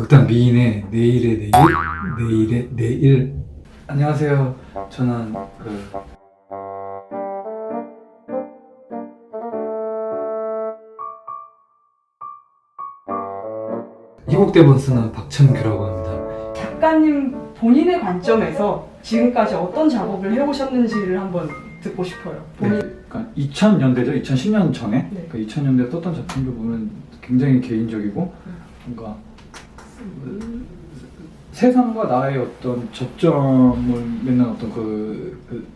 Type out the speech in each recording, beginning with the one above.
극단 미인의 내일의 내일, 내일의 내일. 안녕하세요. 저는 그 희곡 대본 쓰는 박찬규라고 합니다. 작가님 본인의 관점에서 지금까지 어떤 작업을 해오셨는지를 한번 듣고 싶어요. 본인 그러니까 2000년대죠. 2010년 전에 네. 그 2000년대 썼던 작품들 보면 굉장히 개인적이고 뭔가 음, 세상과 나의 어떤 접점을 맺는 어떤 그, 그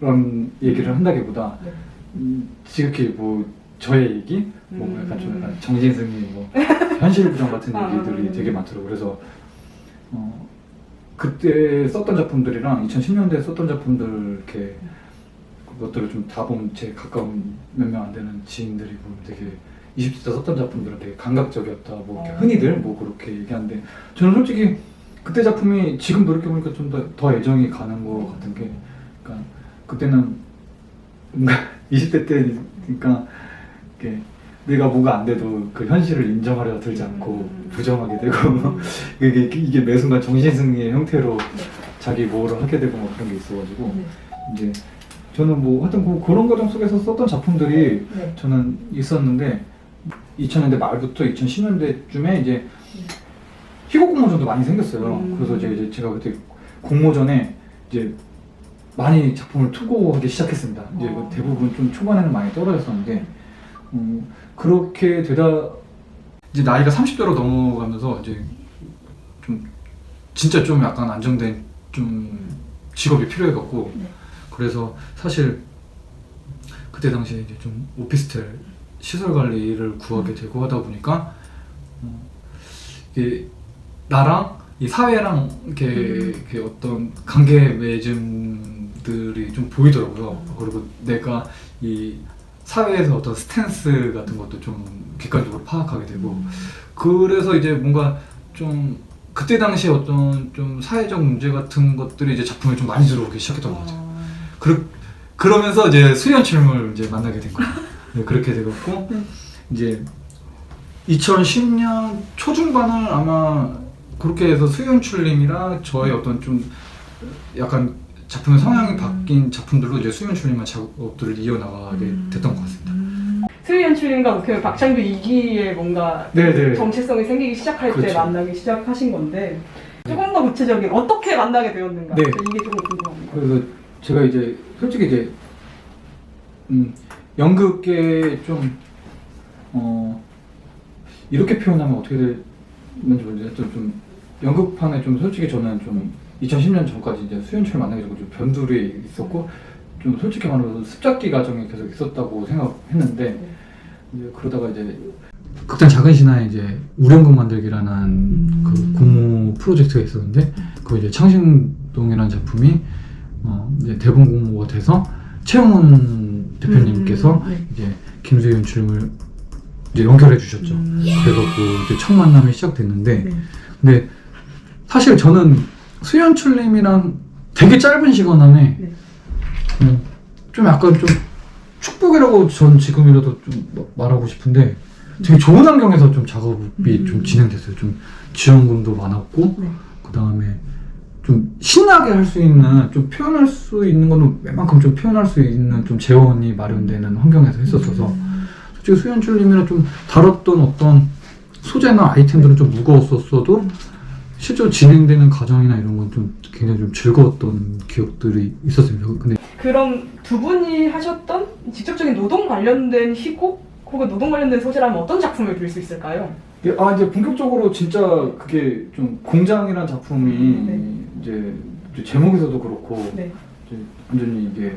그런 얘기를 한다기보다 네. 음, 지극히 뭐 저의 얘기, 뭐 음. 약간 좀 약간 정진승이 뭐 현실 부정 같은 아, 얘기들이 음. 되게 많더라고. 요 그래서 어, 그때 썼던 작품들이랑 2010년대에 썼던 작품들 이렇게 그것들을 좀 다 보면 제 가까운 몇 명 안 되는 지인들이 보면 되게 20대 때 썼던 작품들은 되게 감각적이었다. 뭐 이렇게 어. 흔히들 뭐 그렇게 얘기하는데 저는 솔직히 그때 작품이 지금 돌이켜보니까 좀 더 더 애정이 가는 것 같은 게 그러니까 그때는 뭔가 20대 때 그러니까 이렇게 내가 뭐가 안 돼도 그 현실을 인정하려 들지 않고 음. 부정하게 되고 이게 이게 매 순간 정신승리의 형태로 자기 뭐를 하게 되고 뭐 그런 게 있어가지고 네. 이제 저는 뭐 하여튼 그, 그런 과정 속에서 썼던 작품들이 네. 저는 있었는데 2000년대 말부터 2010년대쯤에 이제 희곡 공모전도 많이 생겼어요. 음. 그래서 이제 제가 그때 공모전에 이제 많이 작품을 투고하기 시작했습니다. 이제 어. 그 대부분 좀 초반에는 많이 떨어졌었는데 음, 그렇게 되다 이제 나이가 30대로 넘어가면서 이제 좀 진짜 좀 약간 안정된 좀 직업이 필요해갖고 네. 그래서 사실 그때 당시에 이제 좀 오피스텔 시설 관리를 구하게 되고 하다 보니까 어, 이게 나랑 이 사회랑 이렇게, 음. 이렇게 어떤 관계 맺음들이 좀 보이더라고요. 그리고 내가 이 사회에서 어떤 스탠스 같은 것도 좀 객관적으로 파악하게 되고 그래서 이제 뭔가 좀 그때 당시에 어떤 좀 사회적 문제 같은 것들이 이제 작품에 좀 많이 들어오기 시작했던 것 같아요. 어, 그러, 그러면서 이제 수연출을 이제 만나게 된 거예요. 네, 그렇게 되었고 네. 이제 2010년 초중반을 아마 그렇게 해서 수연출님이랑 저의 어떤 좀 약간 작품의 성향이 음. 바뀐 작품들로 이제 수연출님만 작업들을 이어나가게 됐던 것 같습니다. 수유연출님과 그 박창규 2기에 뭔가 네네 정체성이 생기기 시작할 때 그렇죠. 만나기 시작하신 건데 조금 더 구체적인 어떻게 만나게 되었는가 네. 이게 조금 궁금합니다. 그래서 제가 이제 솔직히 이제 음, 연극계 좀 어, 이렇게 표현하면 어떻게 될는지 모르겠는데 좀, 좀 연극판에 좀 솔직히 저는 좀 2010년 전까지 이제 수연출 만나기 전에 좀 변두리에 있었고 좀 솔직히 말하면 습작기 과정이 계속 있었다고 생각했는데 이제 그러다가 이제 극단 작은 신화에 이제 우량국 만들기라는 음. 그 공모 프로젝트가 있었는데 그 이제 창신동이라는 작품이 어 이제 대본 공모가 돼서 최영훈 대표님께서 음, 네. 이제 김수현 출을 이제 연결해 주셨죠. 음. 그래갖고 이제 첫 만남이 시작됐는데 네. 근데 사실 저는 수연출님이랑 되게 짧은 시간 안에 네. 음, 좀 약간 좀 축복이라고 전 지금이라도 좀 마- 말하고 싶은데 되게 좋은 환경에서 좀 작업이 음. 좀 진행됐어요. 좀 지원금도 많았고 네. 그 다음에 좀 신나게 할 수 있는 좀 표현할 수 있는 거는 웬만큼 좀 표현할 수 있는 좀 재원이 마련되는 환경에서 했었어서 음. 솔직히 수연출님이랑 좀 다뤘던 어떤 소재나 아이템들은 좀 무거웠었어도 음. 실제로 진행되는 과정이나 이런 건 좀 굉장히 좀 즐거웠던 기억들이 있었습니다. 근데 그럼 두 분이 하셨던 직접적인 노동 관련된 희곡 혹은 노동 관련된 소재라면 어떤 작품을 그릴 수 있을까요? 예, 아 이제 본격적으로 진짜 그게 좀 공장이라는 작품이 네. 이제 제목에서도 그렇고 네. 이제 완전히 이게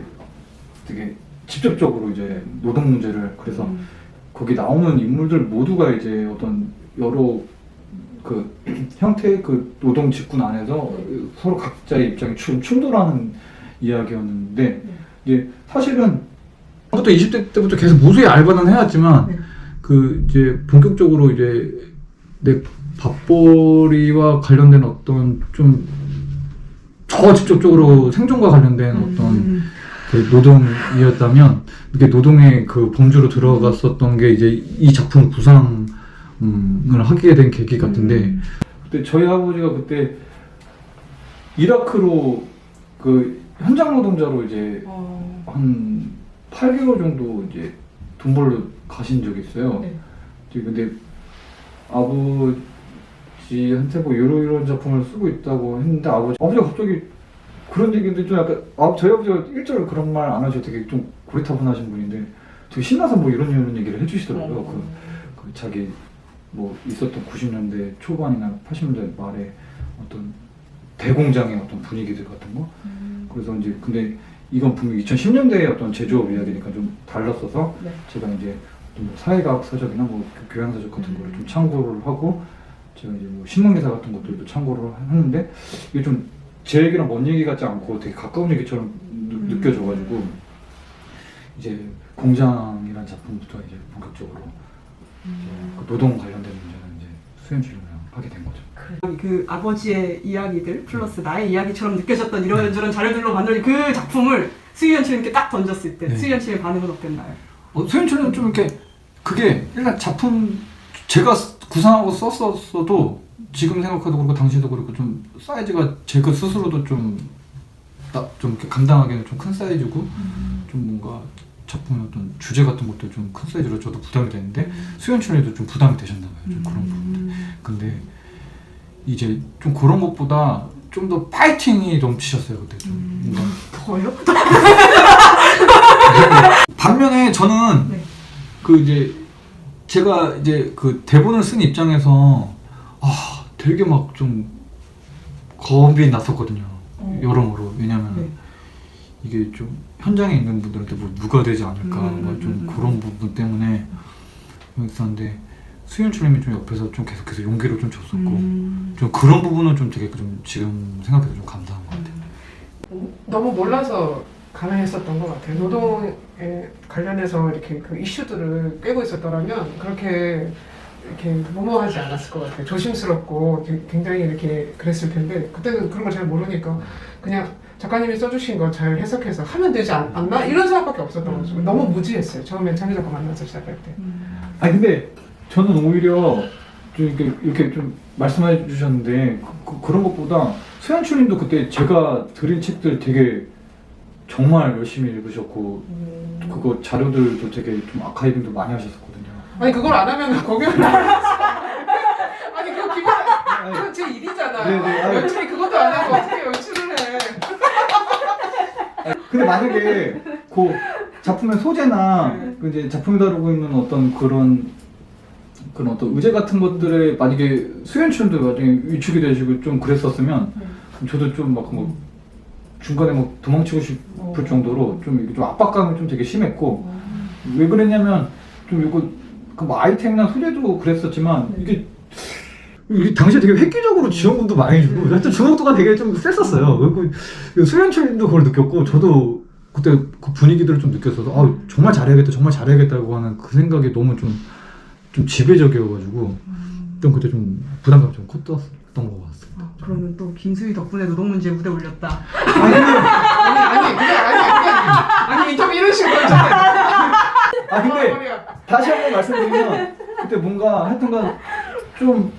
되게 직접적으로 이제 노동 문제를 그래서 음. 거기 나오는 인물들 모두가 이제 어떤 여러 그 형태의 그 노동 직군 안에서 서로 각자의 입장이 충, 충돌하는 이야기였는데 이제 사실은 부터 20대 때부터 계속 무수히 알바는 해왔지만 네. 그 이제 본격적으로 이제 내 밥벌이와 관련된 어떤 좀 더 직접적으로 생존과 관련된 어떤 음. 그 노동이었다면 이게 노동의 그 범주로 들어갔었던 게 이제 이 작품 구상을 하게 된 계기 같은데 음. 그때 저희 아버지가 그때 이라크로 그 현장 노동자로 이제 어, 한 8개월 정도 이제 돈 벌러 가신 적이 있어요. 네. 근데 아버 지한테 뭐 이런 이런 작품을 쓰고 있다고 했는데 아버지 아버지가 갑자기 그런 얘기인데 좀 약간 아 저희 아버지가 일절 그런 말 안 하셔 되게 좀 고리타분하신 분인데 되게 신나서 뭐 이런 이런 얘기를 해주시더라고요. 어. 그, 그 자기 뭐 있었던 90년대 초반이나 80년대 말에 어떤 대공장의 어떤 분위기들 같은 거 음. 그래서 이제 근데 이건 분명히 2010년대의 어떤 제조업 이야기니까 좀 달랐어서 네. 제가 이제 뭐 사회과학 서적이나 뭐 교- 교양서적 같은 거를 좀 참고를 하고 제가 이제 뭐 신문 기사 같은 것들도 참고를 하는데 이게 좀 제 얘기랑 먼 얘기 같지 않고 되게 가까운 얘기처럼 느, 음. 느껴져가지고 이제 공장이란 작품부터 이제 본격적으로 이제 그 노동 관련된 문제는 이제 수행 출연을 하게 된 거죠. 그 아버지의 이야기들 플러스 나의 이야기처럼 느껴졌던 이런저런 자료들로 만든 그 작품을 수희연출님께 딱 던졌을 때 네. 수희연출의 반응은 어땠나요? 어, 소연출은 좀 이렇게 그게 일단 작품 제가 쓰- 구상하고 썼었어도 지금 생각해도 그렇고 당시도 그렇고 좀 사이즈가 제가 스스로도 좀, 나, 좀 감당하기에는 좀 큰 사이즈고 좀 뭔가 작품의 어떤 주제 같은 것도 좀 큰 사이즈로 저도 부담이 되는데 수연출에도 좀 부담이 되셨나 봐요. 좀 그런 부분들. 근데 이제 좀 그런 것보다 좀 더 파이팅이 넘치셨어요 그때 좀 뭔가 더요? 반면에 저는 네. 그 이제 제가 이제 그 대본을 쓴 입장에서 아 되게 막 좀 겁이 났었거든요 어. 여러모로 왜냐면 네. 이게 좀 현장에 있는 분들한테 뭐 누가 되지 않을까 음, 뭐 좀 음, 음. 그런 부분 때문에 있었는데 수현출님이 좀 옆에서 좀 계속해서 용기를 좀 줬었고 음. 좀 그런 부분은 좀 되게 좀 지금 생각해도 좀 감사한 것 같아요. 너무 몰라서 가능했었던 것 같아요. 노동에 관련해서 이렇게 그 이슈들을 꿰고 있었더라면 그렇게 이렇게 무모하지 않았을 것 같아요. 조심스럽고 굉장히 이렇게 그랬을 텐데 그때는 그런 걸 잘 모르니까 그냥 작가님이 써주신 거 잘 해석해서 하면 되지 않, 않나 이런 생각밖에 없었던 거죠. 너무 무지했어요. 처음에 창희 작가 만나서 시작할 때. 아니 근데 저는 오히려 좀 이렇게, 이렇게 좀 말씀해 주셨는데 그, 그, 런 것보다 수현출님도 그때 제가 드린 책들 되게 정말 열심히 읽으셨고 그거 자료들도 되게 좀 아카이빙도 많이 하셨었거든요. 아니 그걸 안 하면 거기를 아니 그거 기본 그건 제 일이잖아. 네네, 아니. 연출이 그것도 안 하고 어떻게 연출을 해? 근데 만약에 그 작품의 소재나 그 이제 작품이 다루고 있는 어떤 그런 그런 어떤 의제 같은 것들에 만약에 수연출도 나중에 위축이 되시고 좀 그랬었으면 그럼 저도 좀막 뭐 중간에 뭐 도망치고 싶을 정도로 좀 이게 좀 압박감이 좀 되게 심했고 왜 그랬냐면 좀 이거 그뭐 아이템이나 소재도 그랬었지만 이게 이게 당시에 되게 획기적으로 지원금도 많이 주고 하여튼 주목도가 되게 좀 셌었어요. 그리고 수현철님도 그걸 느꼈고 저도 그때 그 분위기들을 좀 느꼈어서 아 정말 잘해야겠다 정말 잘해야겠다고 하는 그 생각이 너무 좀 좀 지배적이어가지고 좀 그때 좀 부담감이 좀 컸던 것 같습니다. 그러면 또 김수희 덕분에 노동 문제 무대 올렸다. 아니 아니 아니 그게 아니 아니 인터뷰 이런 식으로 했잖아. 아 근데 다시 한 번 말씀드리면 그때 뭔가 하여튼간 좀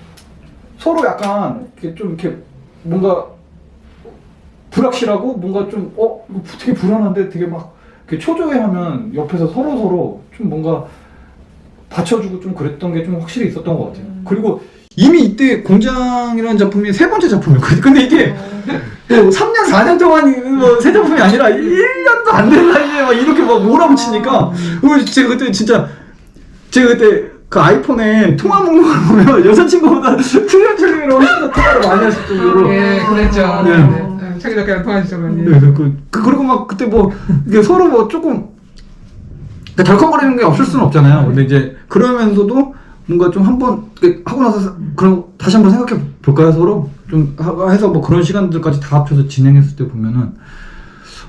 서로 약간 이렇게 좀 이렇게 뭔가 불확실하고 뭔가 좀 어 되게 불안한데 되게 막 이렇게 초조해하면 옆에서 서로 서로 좀 뭔가 받쳐주고 좀 그랬던 게 좀 확실히 있었던 것 같아요. 그리고 이미 이때 공장이라는 작품이 세 번째 작품이었거든요. 근데 이게 뭐 3년, 4년 동안 뭐새 작품이 아니라 1년도 안 된 사이에 막 이렇게 막 몰아붙이니까 그리고 제가 그때 진짜 제가 그때 그 아이폰에 통화 목록을 보면 여자친구보다 훨씬 더 통화를 많이 하실 정도로 예 그랬죠. 네. 네. 자기 작가랑 통화하시더만요. 네, 그, 그, 그, 그리고 막 그때 뭐 이게 서로 뭐 조금 그러니까 덜컹거리는 게 없을 수는 없잖아요. 근데 이제 그러면서도 뭔가 좀 한번 하고 나서 그럼 다시 한번 생각해 볼까요 서로 좀 하- 해서 뭐 그런 시간들까지 다 합쳐서 진행했을 때 보면은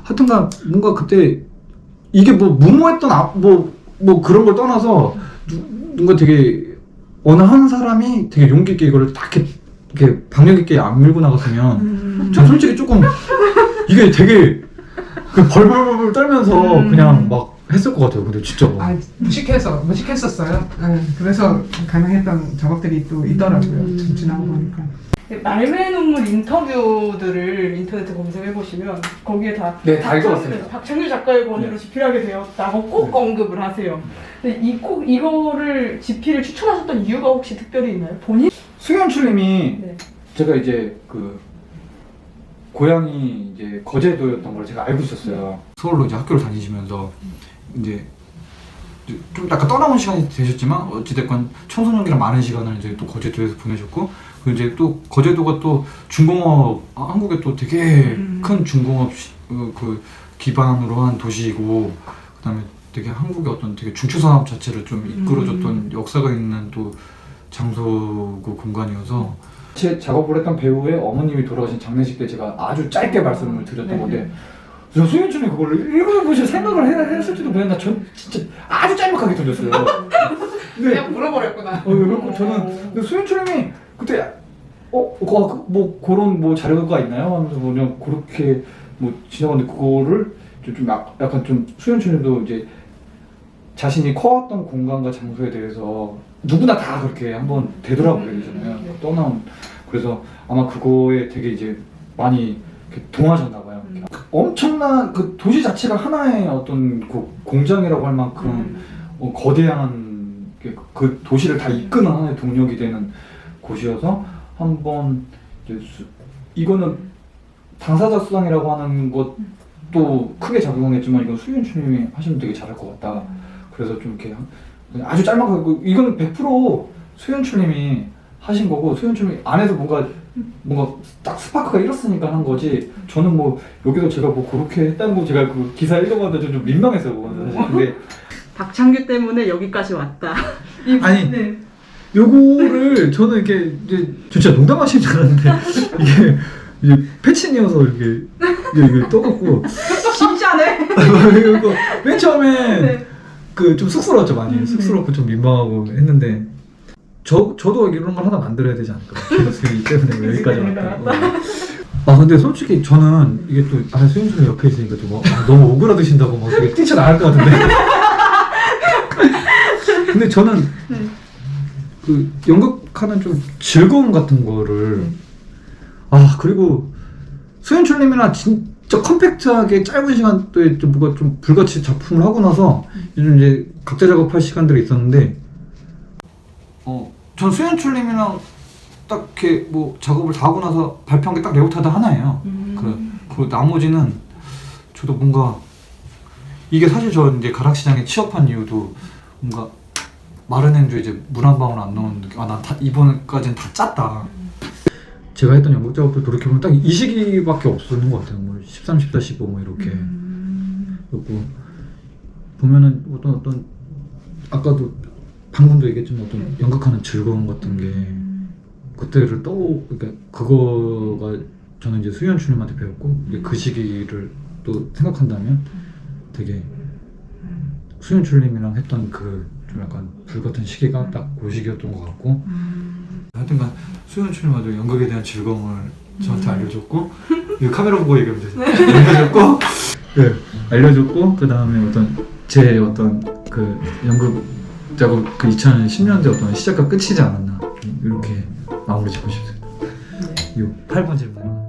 하여튼간 뭔가 그때 이게 뭐 무모했던 뭐뭐 뭐 그런 걸 떠나서 누, 뭔가 되게 어느 한 사람이 되게 용기 있게 이거를 딱 이렇게, 이렇게 박력 있게 안 밀고 나갔으면 전 솔직히 조금 이게 되게 그 벌벌벌 떨면서 음. 그냥 막 했을 것 같아요. 근데 진짜 막. 아 무식해서 무식했었어요. 네, 그래서 가능했던 작업들이 또 있더라고요. 음. 좀 지나고 보니까. 말매 눈물 인터뷰들을 인터넷에 검색해 보시면 거기에 다 네, 다 읽어봤습니다. 박창규 작가의 권유로 네. 집필하게 되었다고 꼭 네. 언급을 하세요. 근데 이 꼭 이거를 집필을 추천하셨던 이유가 혹시 특별히 있나요? 본인? 수현출님이 네. 제가 이제 그 고향이 이제 거제도였던 걸 제가 알고 있었어요. 서울로 이제 학교를 다니시면서 이제 좀 약간 떠나온 시간이 되셨지만 어찌됐건 청소년기랑 많은 시간을 이제 또 거제도에서 보내셨고 그리고 이제 또 거제도가 또 중공업 아, 한국에 또 되게 음. 큰 중공업 시- 어, 그 기반으로 한 도시이고 그다음에 되게 한국의 어떤 되게 중추 산업 자체를 좀 이끌어줬던 역사가 있는 또 장소고 공간이어서 제 작업을 했던 배우의 어머님이 돌아가신 장례식 때 제가 아주 짧게 말씀을 드렸던 네. 건데 저 수현춘이 그걸 읽어보실 생각을 해- 했을지도 모르겠나 전 진짜 아주 짤막하게 던졌어요. 근데 그냥 물어버렸구나. 어, 그래갖고 저는 근데 수현춘님이 그때 어, 어, 그, 뭐 그런 뭐 자료가 있나요? 하면서 뭐 그냥 그렇게 뭐 지나갔는데 그거를 좀, 좀 약- 약간 좀 수현춘님도 이제 자신이 커왔던 공간과 장소에 대해서 누구나 다 그렇게 한번 되돌아보게 되잖아요. 네. 떠나온 그래서 아마 그거에 되게 이제 많이 동하셨나 봐요. 음. 엄청난 그 도시 자체가 하나의 어떤 그 공장이라고 할 만큼 음. 어, 거대한 그- 그 도시를 다 이끄는 하나의 동력이 되는 곳이어서 한번 이제 수- 이거는 당사자 수당이라고 하는 것도 크게 작용했지만 이건 수윤주님이 하시면 되게 잘할 것 같다. 그래서 좀 이렇게 아주 짤막하고 이거는 100% 수윤주님이 하신 거고 수윤주님이 안에서 뭔가 뭔가 딱 스파크가 일었으니까 한 거지. 저는 뭐 여기서 제가 뭐 그렇게 했다는 거 제가 그 기사 읽어봤는데 좀 민망했어요. 그거는 사실. 근데 박창규 때문에 여기까지 왔다. 이- 아니, 네. 요거를 저는 이렇게 이제 진짜 농담하시는 줄 알았는데 이게 이게 패친이어서 이렇게 이게, 이게 떠갖고 진짜네. 이거 맨 처음에 네. 그 좀 쑥스러웠죠 많이 음, 쑥스럽고 좀 민망하고 했는데 저 저도 이런 걸 하나 만들어야 되지 않을까 이 때문에 여기까지 왔다. 아. 근데 솔직히 저는 이게 또 아, 수윤수가 옆에 있으니까 좀 어, 아, 너무 오그라드신다고 막 되게 뛰쳐나갈 것 같은데. 근데 저는 네. 그 연극하는 좀 즐거움 같은 거를 아 그리고 수현출님이랑 진짜 컴팩트하게 짧은 시간도에 좀 뭐가 좀 불같이 작품을 하고 나서 요즘 이제 각자 작업할 시간들이 있었는데 어 전 수현출님이랑 딱 이렇게 뭐 작업을 다 하고 나서 발표한 게 딱 레오타드 하나예요. 음. 그, 그 나머지는 저도 뭔가 이게 사실 저 이제 가락시장에 취업한 이유도 뭔가 마른 행주 이제 물 한 방울 안 넣은 느낌 아난 이번까지는 다 짰다 제가 했던 연극 작업도 돌이켜보면 딱 이 시기밖에 없었는 것 같아요 뭐 13, 14, 15 뭐 이렇게 음. 그리고 보면은 어떤 어떤 아까도 방금도 얘기했지만 어떤 연극하는 즐거움 같은 게 그때를 떠 그러니까 그거가 저는 이제 수현 주님한테 배웠고 그 시기를 또 생각한다면 되게 수현 주님이랑 했던 그 좀 약간 불 같은 시기가 딱 그 시기였던 것 같고. 하여튼간 수현 주님한테 연극에 대한 즐거움을 저한테 알려줬고 이 카메라 보고 얘기하면 되죠 알려줬고. 네 알려줬고 그 다음에 어떤 제 어떤 그 연극 작업 그 2010년대 어떤 시작과 끝이지 않았나 좀 이렇게 마무리 짓고 싶습니다. 요 8번 질문.